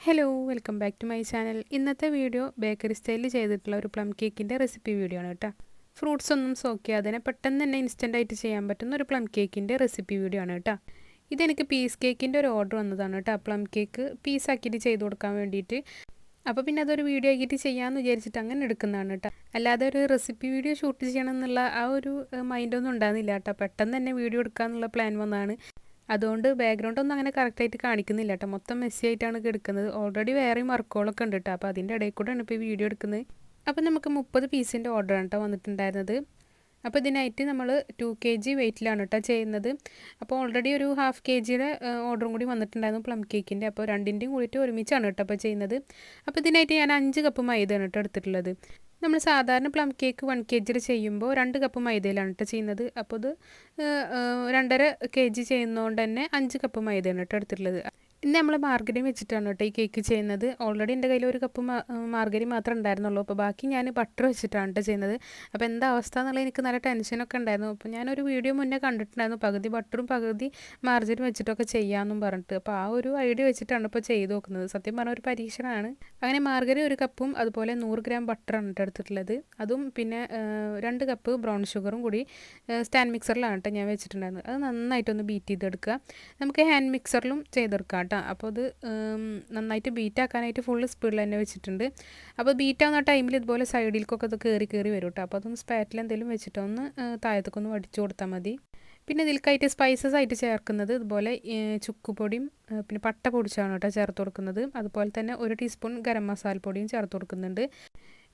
Hello welcome back to my channel ഇന്നത്തെ video bakery സ്റ്റൈലിൽ ചെയ്തിട്ടുള്ള ഒരു പ്ലം കേക്കിന്റെ റെസിപ്പി വീഡിയോ ആണ് കേട്ടോ. ഫ്രൂട്ട്സ് ഒന്നും സോക്ക് ചെയ്യാതെ പെട്ടെന്ന് തന്നെ ഇൻസ്റ്റന്റ് ആയിട്ട് ചെയ്യാൻ പറ്റുന്ന ഒരു പ്ലം കേക്കിന്റെ റെസിപ്പി വീഡിയോ ആണ് കേട്ടോ. ഇതെനിക്ക് പീസ് കേക്കിന്റെ ഒരു ഓർഡർ വന്നതാണ് കേട്ടോ. പ്ലം കേക്ക് പീസ് പീസാക്കിയിട്ട് ചെയ്ത് കൊടുക്കാൻ വേണ്ടിയിട്ട്. അപ്പോൾ പിന്നെ അതൊരു വീഡിയോ ആക്കിയിട്ട് ചെയ്യാമെന്ന് വിചാരിച്ചിട്ട് അങ്ങനെ എടുക്കുന്നതാണ് കേട്ടോ. അല്ലാതെ ഒരു റെസിപ്പി വീഡിയോ ഷൂട്ട് ചെയ്യണം എന്നുള്ള ആ ഒരു മൈൻഡൊന്നും ഉണ്ടാകുന്നില്ല കേട്ടോ. പെട്ടെന്ന് തന്നെ വീഡിയോ എടുക്കാമെന്നുള്ള പ്ലാൻ വന്നതാണ്. അതുകൊണ്ട് ബാക്ക്ഗ്രൗണ്ട് ഒന്നും അങ്ങനെ കറക്റ്റായിട്ട് കാണിക്കുന്നില്ല കേട്ടോ മൊത്തം മെസ്സി ആയിട്ടാണ് കിടക്കുന്നത്. ഓൾറെഡി വേറെയും വർക്കുകളൊക്കെ ഉണ്ട് കേട്ടോ അപ്പോൾ അതിന്റെ ഇടയിൽ കൂടെയാണ് ഇപ്പോൾ ഈ വീഡിയോ എടുക്കുന്നത്. അപ്പോൾ നമുക്ക് മുപ്പത് പീസിന്റെ ഓർഡറാണ് കേട്ടോ വന്നിട്ടുണ്ടായിരുന്നത്. അപ്പോൾ ഇതിനായിട്ട് നമ്മൾ ടു കെ ജി വെയിറ്റിലാണ് കേട്ടോ ചെയ്യുന്നത്. അപ്പോൾ ഓൾറെഡി ഒരു ഹാഫ് കെ ജിയുടെ ഓർഡറും കൂടി വന്നിട്ടുണ്ടായിരുന്നു പ്ലം കേക്കിന്റെ അപ്പോൾ രണ്ടിന്റെയും കൂടിയിട്ട് ഒരുമിച്ചാണ് കേട്ടോ അപ്പോൾ ചെയ്യുന്നത്. അപ്പോൾ ഇതിനായിട്ട് ഞാൻ അഞ്ച് കപ്പ് മൈദയാണ് കേട്ടോ എടുത്തിട്ടുള്ളത്. നമ്മൾ സാധാരണ പ്ലം കേക്ക് വൺ കെ ജിയിൽ ചെയ്യുമ്പോൾ രണ്ട് കപ്പ് മൈദയിലാണ് കേട്ടോ ചെയ്യുന്നത്. അപ്പോൾ ഇത് രണ്ടര കെ ജി ചെയ്യുന്നതുകൊണ്ട് തന്നെ അഞ്ച് കപ്പ് മൈദയാണ് കേട്ടോ എടുത്തിട്ടുള്ളത്. ഇന്ന് നമ്മൾ മാർഗരി വെച്ചിട്ടാണ് കേട്ടോ ഈ കേക്ക് ചെയ്യുന്നത്. ഓൾറെഡി എന്റെ കയ്യിൽ ഒരു കപ്പ് മാർഗരി മാത്രമേ ഉണ്ടായിരുന്നുള്ളൂ. അപ്പോൾ ബാക്കി ഞാൻ ബട്ടർ വെച്ചിട്ടാണ് കേട്ടോ ചെയ്യുന്നത്. അപ്പോൾ എന്താ അവസ്ഥ എന്നുള്ളത് എനിക്ക് നല്ല ടെൻഷനൊക്കെ ഉണ്ടായിരുന്നു. അപ്പോൾ ഞാനൊരു വീഡിയോ മുന്നേ കണ്ടിട്ടുണ്ടായിരുന്നു. പകുതി ബട്ടറും പകുതി മാർഗരി വെച്ചിട്ടൊക്കെ ചെയ്യാമെന്നും പറഞ്ഞിട്ട്. അപ്പോൾ ആ ഒരു ഐഡിയ വെച്ചിട്ടാണ് ഇപ്പോൾ ചെയ്ത് നോക്കുന്നത്. സത്യം പറഞ്ഞ ഒരു പരീക്ഷണമാണ് അങ്ങനെ മാർഗരി ഒരു കപ്പും അതുപോലെ നൂറ് ഗ്രാം ബട്ടറാണ് കേട്ടോ എടുത്തിട്ടുള്ളത്. അതും പിന്നെ രണ്ട് കപ്പ് ബ്രൗൺ ഷുഗറും കൂടി സ്റ്റാൻഡ് മിക്സറിലാണ് കേട്ടോ ഞാൻ വെച്ചിട്ടുണ്ടായിരുന്നത്. അത് നന്നായിട്ടൊന്ന് ബീറ്റ് ചെയ്തെടുക്കുക. നമുക്ക് ഹാൻഡ് മിക്സറിലും ചെയ്തെടുക്കാം കേട്ടോ. അപ്പോൾ അത് നന്നായിട്ട് ബീറ്റ് ആക്കാനായിട്ട് ഫുൾ സ്പീഡിൽ തന്നെ വെച്ചിട്ടുണ്ട്. അപ്പോൾ ബീറ്റ് ആവുന്ന ടൈമിൽ ഇതുപോലെ സൈഡിലേക്കൊക്കെ അത് കയറി കയറി വരും കേട്ടോ. അപ്പോൾ അതൊന്ന് സ്പാറ്റിൽ എന്തെങ്കിലും വെച്ചിട്ടൊന്ന് താഴത്തേക്കൊന്ന് വടിച്ചു കൊടുത്താൽ മതി. പിന്നെ ഇതിൽക്കായിട്ട് സ്പൈസസ് ആയിട്ട് ചേർക്കുന്നത് ഇതുപോലെ ചുക്കുപൊടിയും പിന്നെ പട്ട പൊടിച്ചാണ് കേട്ടോ ചേർത്ത് കൊടുക്കുന്നത്. അതുപോലെ തന്നെ ഒരു ടീസ്പൂൺ ഗരം മസാല പൊടിയും ചേർത്ത് കൊടുക്കുന്നുണ്ട്.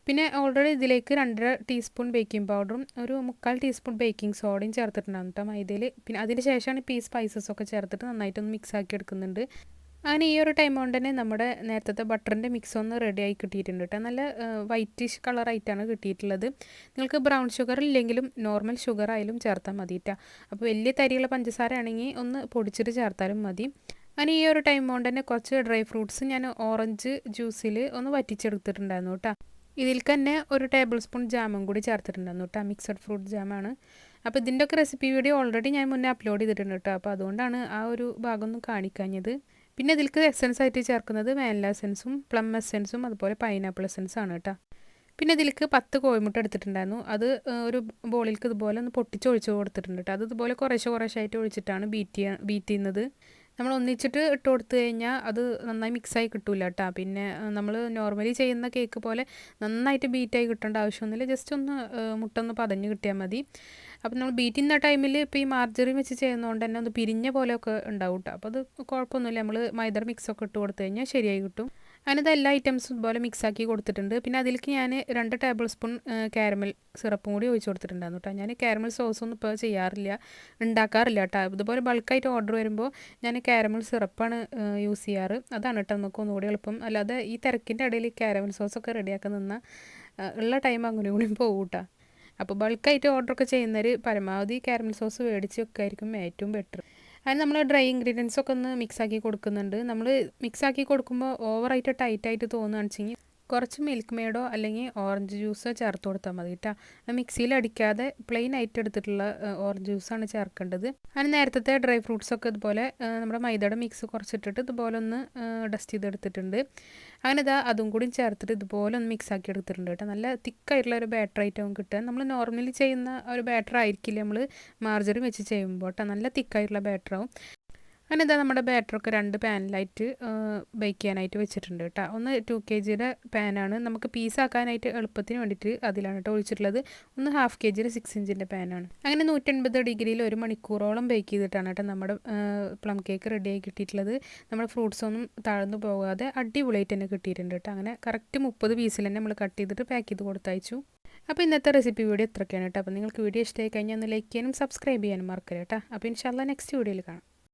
പിന്നെ ഓൾറെഡി ഇതിലേക്ക് രണ്ടര ടീസ്പൂൺ ബേക്കിംഗ് പൗഡറും ഒരു മുക്കാൽ ടീസ്പൂൺ ബേക്കിംഗ് സോഡയും ചേർത്തിട്ടുണ്ടാകും കേട്ടോ മൈദയിൽ പിന്നെ അതിന് ശേഷമാണ് ഈ സ്പൈസസ് ഒക്കെ ചേർത്തിട്ട് നന്നായിട്ടൊന്ന് മിക്സ് ആക്കി എടുക്കുന്നുണ്ട്. അങ്ങനെ ഈ ഒരു ടൈം കൊണ്ട് തന്നെ നമ്മുടെ നേരത്തെ ബട്ടറിന്റെ മിക്സ് ഒന്ന് റെഡി ആയി കിട്ടിയിട്ടുണ്ട് കേട്ടോ നല്ല വൈറ്റിഷ് കളറായിട്ടാണ് കിട്ടിയിട്ടുള്ളത്. നിങ്ങൾക്ക് ബ്രൗൺ ഷുഗർ ഇല്ലെങ്കിലും നോർമൽ ഷുഗർ ആയാലും ചേർത്താൽ മതി കേട്ടോ അപ്പോൾ വലിയ തരിയുള്ള പഞ്ചസാര ആണെങ്കിൽ ഒന്ന് പൊടിച്ചിട്ട് ചേർത്താലും മതി. അങ്ങനെ ഈ ഒരു ടൈം കൊണ്ട് തന്നെ കുറച്ച് ഡ്രൈ ഫ്രൂട്ട്സ് ഞാൻ ഓറഞ്ച് ജ്യൂസിൽ ഒന്ന് വറ്റിച്ചെടുത്തിട്ടുണ്ടായിരുന്നു കേട്ടോ ഇതിൽ തന്നെ ഒരു ടേബിൾ സ്പൂൺ ജാമും കൂടി ചേർത്തിട്ടുണ്ടായിരുന്നു കേട്ടോ. മിക്സഡ് ഫ്രൂട്ട് ജാമാണ്. അപ്പോൾ ഇതിന്റെ ഒക്കെ റെസിപ്പി വീഡിയോ ഓൾറെഡി ഞാൻ മുന്നേ അപ്ലോഡ് ചെയ്തിട്ടുണ്ട് കേട്ടോ. അപ്പോൾ അതുകൊണ്ടാണ് ആ ഒരു ഭാഗം ഒന്നും കാണിക്കാഞ്ഞത്. പിന്നെ ഇതിൽക്ക് എസെൻസ് ആയിട്ട് ചേർക്കുന്നത് വാനില എസെൻസും പ്ലം എസെൻസും അതുപോലെ പൈനാപ്പിൾ എസെൻസ് ആണ് കേട്ടോ. പിന്നെ ഇതിലേക്ക് പത്ത് കോഴിമുട്ട എടുത്തിട്ടുണ്ടായിരുന്നു. അത് ഒരു ബോളിലേക്ക് ഇതുപോലെ ഒന്ന് പൊട്ടിച്ച് ഒഴിച്ച് കൊടുത്തിട്ടുണ്ട് കേട്ടോ. അത് ഇതുപോലെ കുറേശ്ശെ കുറേശ്ശായിട്ട് ഒഴിച്ചിട്ടാണ് ബീറ്റ് ബീറ്റ് ചെയ്യുന്നത്. നമ്മൾ ഒന്നിച്ചിട്ട് ഇട്ട് കൊടുത്തു കഴിഞ്ഞാൽ അത് നന്നായി മിക്സായി കിട്ടില്ല കേട്ടോ പിന്നെ നമ്മൾ നോർമലി ചെയ്യുന്ന കേക്ക് പോലെ നന്നായിട്ട് ബീറ്റായി കിട്ടേണ്ട ആവശ്യമൊന്നുമില്ല. ജസ്റ്റ് ഒന്ന് മുട്ട ഒന്ന് പതഞ്ഞ് കിട്ടിയാൽ മതി. അപ്പോൾ നമ്മൾ ബീറ്റ് ചെയ്യുന്ന ടൈമിൽ ഇപ്പോൾ ഈ മാർജറി വെച്ച് ചെയ്യുന്നതുകൊണ്ട് തന്നെ ഒന്ന് പിരിഞ്ഞ പോലെയൊക്കെ ഉണ്ടാവും കേട്ടോ അപ്പോൾ അത് കുഴപ്പമൊന്നുമില്ല. നമ്മൾ മൈദർ മിക്സൊക്കെ ഇട്ട് കൊടുത്തു കഴിഞ്ഞാൽ ശരിയായി കിട്ടും. അതിനത് എല്ലാ ഐറ്റംസും ഇതുപോലെ മിക്സാക്കി കൊടുത്തിട്ടുണ്ട്. പിന്നെ അതിലേക്ക് ഞാൻ രണ്ട് ടേബിൾ സ്പൂൺ കാരമൽ സിറപ്പും കൂടി ഒഴിച്ച് കൊടുത്തിട്ടുണ്ടായിരുന്നു കേട്ടോ. ഞാൻ കാരമൽ സോസൊന്നും ഇപ്പോൾ ചെയ്യാറില്ല ഉണ്ടാക്കാറില്ല കേട്ടോ. ഇതുപോലെ ബൾക്കായിട്ട് ഓർഡർ വരുമ്പോൾ ഞാൻ കാരമൽ സിറപ്പാണ് യൂസ് ചെയ്യാറ്. അതാണ് കേട്ടോ നമുക്ക് ഒന്നുകൂടി എളുപ്പം. അല്ലാതെ ഈ തിരക്കിന്റെ ഇടയിൽ കാരമൽ സോസൊക്കെ റെഡിയാക്കി നിന്നാൽ ഉള്ള ടൈം അങ്ങനെ കൂടി പോകും കേട്ടോ. അപ്പോൾ ബൾക്കായിട്ട് ഓർഡറൊക്കെ ചെയ്യുന്നവർ പരമാവധി കാരമൽ സോസ് മേടിച്ച് വെക്കായിരിക്കും ഏറ്റവും ബെറ്റർ. അതിന് നമ്മൾ ഡ്രൈ ഇൻഗ്രീഡിയൻസ് ഒക്കെ ഒന്ന് മിക്സ് ആക്കി കൊടുക്കുന്നുണ്ട്. നമ്മൾ മിക്സ് ആക്കി കൊടുക്കുമ്പോൾ ഓവറായിട്ട് ടൈറ്റായിട്ട് തോന്നുകയാണെന്ന് വെച്ചെങ്കിൽ കുറച്ച് മിൽക്ക് മേഡോ അല്ലെങ്കിൽ ഓറഞ്ച് ജ്യൂസോ ചേർത്ത് കൊടുത്താൽ മതി കേട്ടോ മിക്സിയിൽ അടിക്കാതെ പ്ലെയിൻ ആയിട്ട് എടുത്തിട്ടുള്ള ഓറഞ്ച് ജ്യൂസാണ് ചേർക്കേണ്ടത്. അതിന് നേരത്തെ ഡ്രൈ ഫ്രൂട്ട്സൊക്കെ ഇതുപോലെ നമ്മുടെ മൈദയുടെ മിക്സ് കുറച്ചിട്ടിട്ട് ഇതുപോലെ ഒന്ന് ഡസ്റ്റ് ചെയ്തെടുത്തിട്ടുണ്ട്. അങ്ങനെ ഇതാ അതും കൂടി ചേർത്തിട്ട് ഇതുപോലെ ഒന്ന് മിക്സ് ആക്കി എടുത്തിട്ടുണ്ട് കേട്ടോ നല്ല തിക്കായിട്ടുള്ള ഒരു ബാറ്റർ ഐറ്റം കിട്ടുക. നമ്മൾ നോർമലി ചെയ്യുന്ന ഒരു ബാറ്റർ ആയിരിക്കില്ല നമ്മൾ മാർജറി വെച്ച് ചെയ്യുമ്പോൾ കേട്ടോ നല്ല തിക്കായിട്ടുള്ള ബാറ്ററാവും അങ്ങനെ ഇതാ നമ്മുടെ ബാറ്ററൊക്കെ രണ്ട് പാനിലായിട്ട് ബേക്ക് ചെയ്യാനായിട്ട് വെച്ചിട്ടുണ്ട് കേട്ടോ. ഒന്ന് ടു കെ ജിയുടെ പാനാണ്. നമുക്ക് പീസാക്കാനായിട്ട് എളുപ്പത്തിന് വേണ്ടിയിട്ട് അതിലാണ് കേട്ടോ ഒഴിച്ചിട്ടുള്ളത്. ഒന്ന് ഹാഫ് കെ ജിയുടെ സിക്സ് ഇഞ്ചിന്റെ പാനാണ്. അങ്ങനെ നൂറ്റൻപത് ഡിഗ്രിയിൽ ഒരു മണിക്കൂറോളം ബേക്ക് ചെയ്തിട്ടാണ് കേട്ടോ നമ്മുടെ പ്ലം കേക്ക് റെഡിയായി കിട്ടിയിട്ടുള്ളത്. നമ്മുടെ ഫ്രൂട്ട്സ് ഒന്നും താഴ്ന്നു പോകാതെ അടിപൊളിയായിട്ട് തന്നെ കിട്ടിയിട്ടുണ്ട് കേട്ടോ. അങ്ങനെ കറക്റ്റ് മുപ്പത് പീസിൽ തന്നെ നമ്മൾ കട്ട് ചെയ്തിട്ട് പാക്ക് ചെയ്ത് കൊടുത്തയച്ചു. അപ്പോൾ ഇന്നത്തെ റെസിപ്പി വീഡിയോ എത്രയൊക്കെയാണ് കേട്ടോ. അപ്പോൾ നിങ്ങൾക്ക് വീഡിയോ ഇഷ്ടമായി കഴിഞ്ഞാൽ ഒന്ന് ലൈക്ക് ചെയ്യാനും സബ്സ്ക്രൈബ് ചെയ്യാനും മറക്കരുത് കേട്ടോ. അപ്പോൾ ഇൻഷാല്ല നെക്സ്റ്റ് വീഡിയോയിൽ കാണാം.